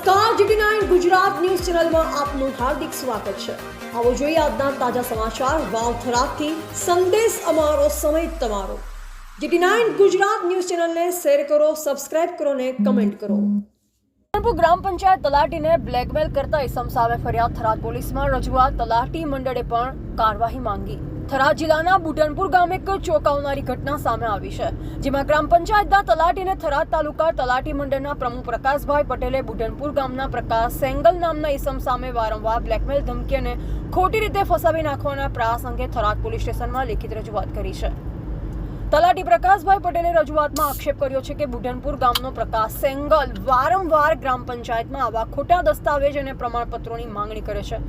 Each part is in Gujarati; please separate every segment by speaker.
Speaker 1: નમસ્કાર જીટી નાઇન ગુજરાત ન્યૂઝ ચેનલમાં આપનું હાર્દિક સ્વાગત છે. આવો જોઈએ આજના તાજા સમાચાર વાવથરાથી. સંદેશ અમારો, સમય તમારો. જીટી નાઇન ગુજરાત ન્યૂઝ ચેનલને શેર કરો, સબસ્ક્રાઇબ કરો ને કમેન્ટ કરો. ધરમપુર ગ્રામ પંચાયત તલાટીને બ્લેકમેલ કરતા ઇસમ સામે ફરિયાદ, થરાદ પોલીસમાં રજૂઆત, તલાટી મંડળે પણ કાર્યવાહી માંગી. થરાદ જિલ્લાના બુટનપુર ગામે એક ચોંકાવનારી ઘટના સામે આવી છે, જેમાં ગ્રામ પંચાયતના તલાટીને થરાદ તાલુકા તલાટી મંડળના પ્રમુખ પ્રકાશભાઈ પટેલે બુટનપુર ગામના પ્રકાશ સેંગલ નામના ઇસમ સામે વારંવાર બ્લેકમેલ ધમકી અને ખોટી રીતે ફસાવી નાખવાના પ્રયાસ અંગે થરાદ પોલીસ સ્ટેશનમાં લેખિત રજૂઆત કરી છે. તલાટી પ્રકાશભાઈ પટેલે રજૂઆતમાં આક્ષેપ કર્યો છે કે બુઢનપુર ગામનો પ્રકાશ સેંગલ વારંવાર ગ્રામ પંચાયતમાં આવા ખોટા દસ્તાવેજ અને પ્રમાણપત્રોની માંગણી કરે છે.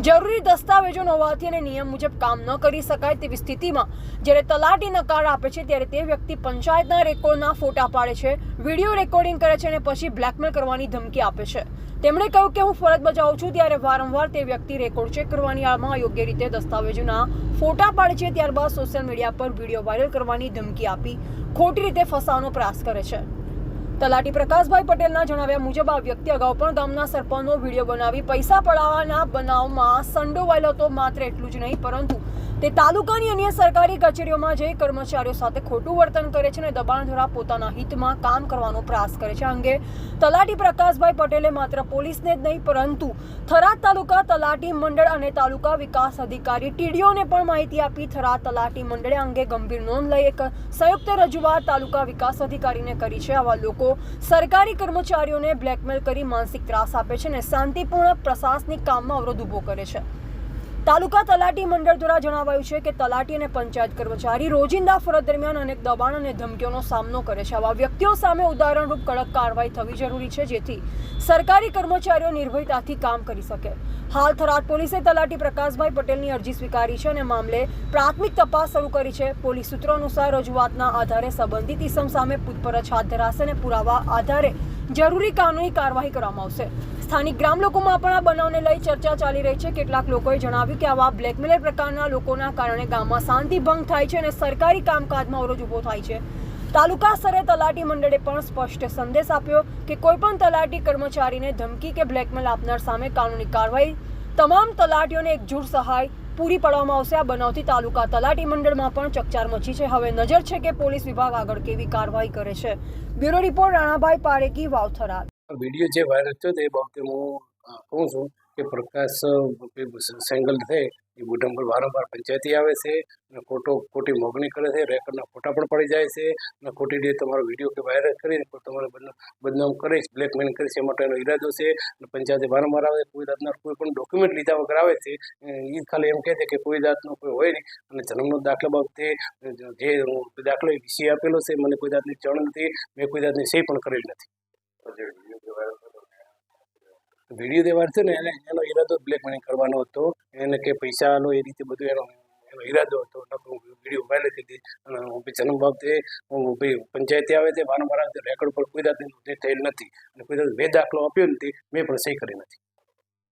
Speaker 1: જરૂરી દસ્તાવેજો ન હોવાથી અને નિયમ મુજબ કામ ન કરી શકાય તેવી સ્થિતિમાં જ્યારે તલાટી નકાર આપે છે ત્યારે તે વ્યક્તિ પંચાયતના રેકોર્ડના ફોટા પાડે છે, વીડિયો રેકોર્ડિંગ કરે છે અને પછી બ્લેકમેલ કરવાની ધમકી આપે છે. તેમણે કહ્યું કે હું ફરજ બજાવું છું ત્યારે વારંવાર તે વ્યક્તિ રેકોર્ડ ચેક કરવાની આડમાં યોગ્ય રીતે દસ્તાવેજોના ફોટા પાડે છે, ત્યારબાદ સોશિયલ મીડિયા પર વીડિયો વાયરલ કરવાની ધમકી આપી, ખોટી રીતે ફસાવાનો પ્રયાસ કરે છે. તલાટી પ્રકાશભાઈ પટેલના જણાવ્યા મુજબ આ વ્યક્તિ અગાઉ પણ ગામના સરપંચનો વીડિયો બનાવી પૈસા પડાવવાના બનાવમાં સંડોવાયેલો હતો માત્ર એટલું જ નહીં, પરંતુ તે તાલુકાની અન્ય સરકારી કચેરીઓમાં જઈ કર્મચારીઓ સાથે ખોટું વર્તન કરે છે અને દબાણ દ્વારા પોતાના હિતમાં કામ કરવાનો પ્રયાસ કરે છે. અંગે તલાટી પ્રકાશભાઈ પટેલે માત્ર પોલીસને જ નહીં, પરંતુ થરાદ તાલુકા તલાટી મંડળ અને તાલુકા વિકાસ અધિકારી ટીડીઓને પણ માહિતી આપી થરાદ તલાટી મંડળે અંગે ગંભીર નોંધ લઈ એક સંયુક્ત રજૂઆત તાલુકા વિકાસ અધિકારીને કરી છે. આવા લોકો સરકારી કર્મચારીઓને બ્લેકમેલ કરી માનસિક ત્રાસ આપે છે અને શાંતિપૂર્ણ પ્રશાસનિક કામમાં અવરોધ ઊભો કરે છે. તાલુકા તલાટી મંડળ દ્વારા જણાવાયું છે કે તલાટી અને પંચાયત કર્મચારી રોજિંદા ફરજ દરમિયાન અનેક દબાણ અને ધમકીઓનો સામનો કરે છે. આવા વ્યક્તિઓ સામે ઉદાહરણરૂપ કડક કાર્યવાહી થવી જરૂરી છે, જેથી સરકારી કર્મચારીઓ નિર્ભયતાથી કામ કરી શકે. હાલ થરાદ પોલીસે તલાટી પ્રકાશભાઈ પટેલની અરજી સ્વીકારી છે અને મામલે પ્રાથમિક તપાસ શરૂ કરી છે. પોલીસ સૂત્રો અનુસાર રજૂઆતના આધારે સંબંધિત ઇસમ સામે પૂછપરછ હાથ ધરાશે અને પુરાવા આધારે જરૂરી કાનૂની કાર્યવાહી કરવામાં આવશે. સ્થાનિક ગ્રામ લોકોમાં પણ આ બનાવને લઈ ચર્ચા ચાલી રહી છે. કેટલાક લોકોએ જણાવ્યું કે આવા બ્લેકમેલર પ્રકારના લોકોના કારણે ગામમાં શાંતિ ભંગ થાય છે અને સરકારી કામકાજમાં અવરોધ ઊભો થાય છે. તાલુકા સ્તરે તલાટી મંડળે પણ સ્પષ્ટ સંદેશ આપ્યો કે કોઈ પણ તલાટી કર્મચારીને ધમકી કે બ્લેકમેલ આપનાર સામે કાનૂની કાર્યવાહી, તમામ તલાટીઓને એકજૂટ સહાય પૂરી પાડવામાં આવશે. આ બનાવથી તાલુકા તલાટી મંડળમાં પણ ચકચાર મચી છે. હવે નજર છે કે પોલીસ વિભાગ આગળ કેવી કાર્યવાહી કરે છે. Bureau report Ranabhai Pareki, Vavthara.
Speaker 2: Video જે વાયરલ થયો તે બાબતે હું કહું છું કે પ્રકાશ સેંગલ છે, એ બુઢમ પર વારંવાર પંચાયતી આવે છે, અને ખોટો, ખોટી મોગણી કરે છે, રેકર્ડના ફોટા પણ પડી જાય છે, અને ખોટી રીતે તમારો વીડિયો કે વાયરલ કરીને તમારે બદનામ બદનામ કરીશ બ્લેકમેલ કરીશ એ માટેનો ઈરાદો છે, અને પંચાયતે વારંવાર આવે, કોઈ જાતના કોઈ પણ ડોક્યુમેન્ટ લીધા વગર આવે છે, એ ખાલી એમ કહે છે કે કોઈ જાતનો કોઈ હોય નહીં, અને જન્મનો દાખલા બાબતે જે દાખલો વિષય આપેલો છે, મને કોઈ જાતની ચણ નથી મેં કોઈ જાતની સહી પણ કરેલી નથી. વીડિયો દેવા છે ને, એને એનો ઈરાદો બ્લેકમેલિંગ કરવાનો હતો. એને કે પૈસાનો એ રીતે બધું એનો એનો ઈરાદો હતો. વીડિયો વાયરલ કરી દીધી અને જન્મ બાબતે પંચાયતે આવે તે વારંવાર રેકોર્ડ પર કોઈ જાતની નોંધણી થયેલ નથી. અને કોઈ જાત બે દાખલો આપ્યો નથી. મેં પણ સહી કરી નથી.